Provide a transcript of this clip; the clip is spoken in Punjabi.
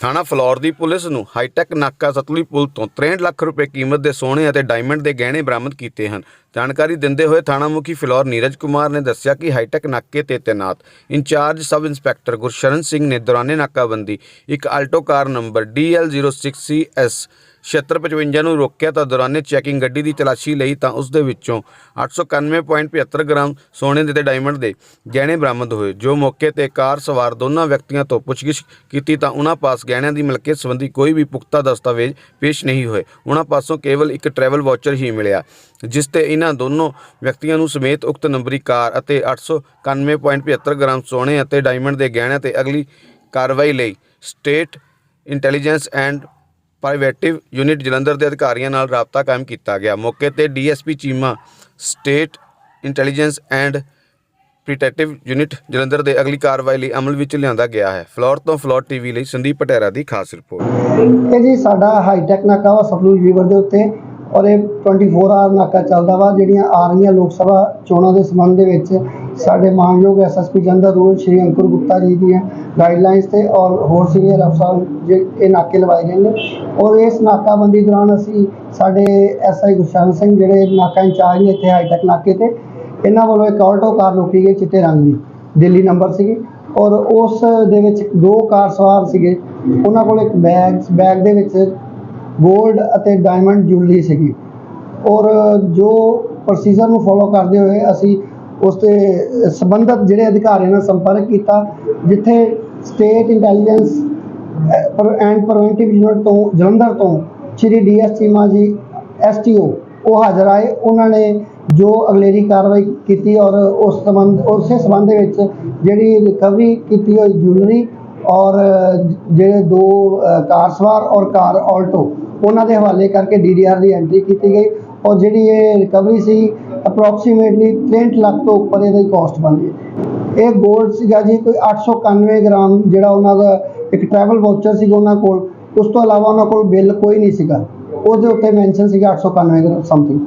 ਥਾਣਾ ਫਲੌਰ ਦੀ ਪੁਲਿਸ ਨੂੰ ਹਾਈਟੈਕ ਨਾਕਾ ਸਤਲੁਜ ਪੁਲ ਤੋਂ 63 ਲੱਖ ਰੁਪਏ ਕੀਮਤ ਦੇ ਸੋਨੇ ਅਤੇ ਡਾਇਮੰਡ ਦੇ ਗਹਿਣੇ ਬਰਾਮਦ ਕੀਤੇ ਹਨ। ਜਾਣਕਾਰੀ ਦਿੰਦੇ ਹੋਏ ਥਾਣਾ ਮੁਖੀ ਫਲੌਰ ਨੀਰਜ ਕੁਮਾਰ ਨੇ ਦੱਸਿਆ ਕਿ ਹਾਈਟੈਕ ਨਾਕੇ ਤੇ ਤੈਨਾਤ in charge sub inspector Gursharan Singh ਨੇ ਦੌਰਾਨੇ ਨਾਕਾਬੰਦੀ, ਇੱਕ ਆਲਟੋ ਕਾਰ ਨੰਬਰ DL06CS 7655 ਨੂੰ ਰੋਕਿਆ ਤਾਂ ਦੌਰਾਨੇ ਚੈਕਿੰਗ ਗੱਡੀ ਦੀ ਤਲਾਸ਼ੀ ਲਈ ਤਾਂ ਉਸ ਦੇ ਵਿੱਚੋਂ 891.75 ਗ੍ਰਾਮ ਸੋਨੇ ਦੇ ਤੇ ਡਾਇਮੰਡ ਦੇ ਗਹਿਣੇ ਬਰਾਮਦ ਹੋਏ। ਜੋ ਮੌਕੇ ਤੇ ਕਾਰ ਸਵਾਰ ਦੋਨਾਂ ਵਿਅਕਤੀਆਂ ਤੋਂ ਪੁੱਛਗਿੱਛ ਕੀਤੀ ਤਾਂ ਉਹਨਾਂ ਪਾਸ ਗਹਿਣਿਆਂ ਦੀ ਮਲਕੀਅਤ ਸੰਬੰਧੀ ਕੋਈ ਵੀ ਪੁਖਤਾ ਦਸਤਾਵੇਜ਼ ਪੇਸ਼ ਨਹੀਂ ਹੋਏ। ਉਹਨਾਂ ਪਾਸੋਂ ਕੇਵਲ ਇੱਕ ਟਰੈਵਲ ਵਾਚਰ ਹੀ ਮਿਲਿਆ, ਜਿਸ ਤੇ ਇਹਨਾਂ ਦੋਨੋਂ ਵਿਅਕਤੀਆਂ ਨੂੰ ਸਮੇਤ ਉਕਤ ਨੰਬਰੀ ਕਾਰ ਅਤੇ 891.75 ਗ੍ਰਾਮ ਸੋਨੇ ਅਤੇ ਡਾਇਮੰਡ ਦੇ ਗਹਿਣਿਆਂ ਤੇ ਅਗਲੀ ਕਾਰਵਾਈ ਲਈ state intelligence and preventive unit Jalandhar ਦੇ ਅਧਿਕਾਰੀਆਂ ਨਾਲ ਰਾਬਤਾ ਕਾਇਮ ਕੀਤਾ ਗਿਆ। ਮੌਕੇ ਤੇ DSP Cheema state intelligence and protective unit Jalandhar ਦੇ ਅਗਲੀ ਕਾਰਵਾਈ ਲਈ ਅਮਲ ਵਿੱਚ ਲਿਆਂਦਾ ਗਿਆ ਹੈ। ਫਲੋਰ ਤੋਂ ਫਲੋਰ ਟੀਵੀ ਲਈ ਸੰਦੀਪ ਪਟੇਰਾ ਦੀ ਖਾਸ ਰਿਪੋਰਟ। ਇਹ ਜੀ ਸਾਡਾ ਹਾਈਟੈਕ ਨਾਕਾ ਵਾ ਸਤਲੁਜ ਰਿਵਰ ਦੇ ਉੱਤੇ ਔਰ ਇਹ 24 ਆਰ ਨਾਕਾ ਚੱਲਦਾ ਵਾ, ਜਿਹੜੀਆਂ ਆ ਰਹੀਆਂ ਲੋਕ ਸਭਾ ਚੋਣਾਂ ਦੇ ਸੰਬੰਧ ਦੇ ਵਿੱਚ ਸਾਡੇ ਮਾਨਯੋਗ ਐਸਐਸਪੀ ਜਲੰਧਰ ਰੂਲ ਸ਼੍ਰੀ ਅੰਕੁਰ ਗੁਪਤਾ ਜੀ ਦੀਆਂ ਗਾਈਡਲਾਈਨਸ ਤੇ ਔਰ ਹੋਰ ਸੀਨੀਅਰ ਅਫਸਰ ਜੇ ਇਹ ਨਾਕੇ ਲਵਾਏ ਗਏ ਨੇ। ਔਰ ਇਸ ਨਾਕਾਬੰਦੀ ਦੌਰਾਨ ਅਸੀਂ ਸਾਡੇ ਐਸਆਈ ਗੁਰਸ਼ਰਨ ਸਿੰਘ ਜਿਹੜੇ ਨਾਕਾ ਇੰਚਾਰਜ ਨੇ ਇੱਥੇ ਹਾਈਟੈਕ ਨਾਕੇ ਤੇ ਇਹਨਾਂ ਵੱਲੋਂ ਇੱਕ ਆਲਟੋ ਕਾਰ ਰੋਕੀ ਗਈ ਚਿੱਟੇ ਰੰਗ ਦੀ, ਦਿੱਲੀ ਨੰਬਰ ਸੀਗੀ ਔਰ ਉਸ ਦੇ ਵਿੱਚ ਦੋ ਕਾਰ ਸਵਾਰ ਸੀਗੇ। ਉਹਨਾਂ ਕੋਲ ਇੱਕ ਬੈਗ ਬੈਗ ਦੇ ਵਿੱਚ 골ਡ ਅਤੇ ਡਾਇਮੰਡ ਜੁਐਲਰੀ ਸੀਗੀ। ਔਰ ਜੋ ਪ੍ਰੋਸੀਜਰ ਨੂੰ ਫੋਲੋ ਕਰਦੇ ਹੋਏ ਅਸੀਂ ਉਸ ਤੇ ਸੰਬੰਧਤ ਜਿਹੜੇ ਅਧਿਕਾਰੀਆਂ ਨਾਲ ਸੰਪਰਕ ਕੀਤਾ, ਜਿੱਥੇ state intelligence and preventive unit ਤੋਂ, ਜਲੰਧਰ ਤੋਂ ਸ਼੍ਰੀ ਡੀਐਸ ਚੀਮਾ ਜੀ ਐਸਟੀਓ ਉਹ ਹਾਜ਼ਰ ਆਏ। ਉਹਨਾਂ ਨੇ ਜੋ ਅਗਲੇਰੀ ਕਾਰਵਾਈ ਕੀਤੀ ਔਰ ਉਸ ਸੰਬੰਧ ਉਸੇ ਸੰਬੰਧ ਦੇ ਵਿੱਚ ਜਿਹੜੀ ਰਿਕਵਰੀ ਕੀਤੀ ਹੋਈ ਜੁਐਲਰੀ ਔਰ ਜਿਹੜੇ ਦੋ ਕਾਰ ਸਵਾਰ ਔਰ ਕਾਰ ਆਲਟੋ ਉਹਨਾਂ ਦੇ ਹਵਾਲੇ ਕਰਕੇ ਡੀਡੀਆਰ ਦੀ ਐਂਟਰੀ ਕੀਤੀ ਗਈ ਔਰ ਜਿਹੜੀ ਇਹ ਰਿਕਵਰੀ ਸੀ ਅਪਰੋਕਸੀਮੇਟਲੀ 63 ਲੱਖ ਤੋਂ ਉੱਪਰ ਇਹਦੀ ਕਾਸਟ ਬਣਦੀ ਹੈ ਇਹ ਗੋਲਡ ਸੀਗਾ ਜੀ, ਕੋਈ 891 ਗ੍ਰਾਮ ਜਿਹੜਾ ਉਹਨਾਂ ਦਾ ਇੱਕ ਟਰੈਵਲ ਵਾਊਚਰ ਸੀਗਾ ਉਹਨਾਂ ਕੋਲ। ਉਸ ਤੋਂ ਇਲਾਵਾ ਉਹਨਾਂ ਕੋਲ ਬਿੱਲ ਕੋਈ ਨਹੀਂ ਸੀਗਾ। ਉਹਦੇ ਉੱਤੇ ਮੈਂਸ਼ਨ ਸੀਗਾ 891 ਗ੍ਰਾਮ ਸਮਥਿੰਗ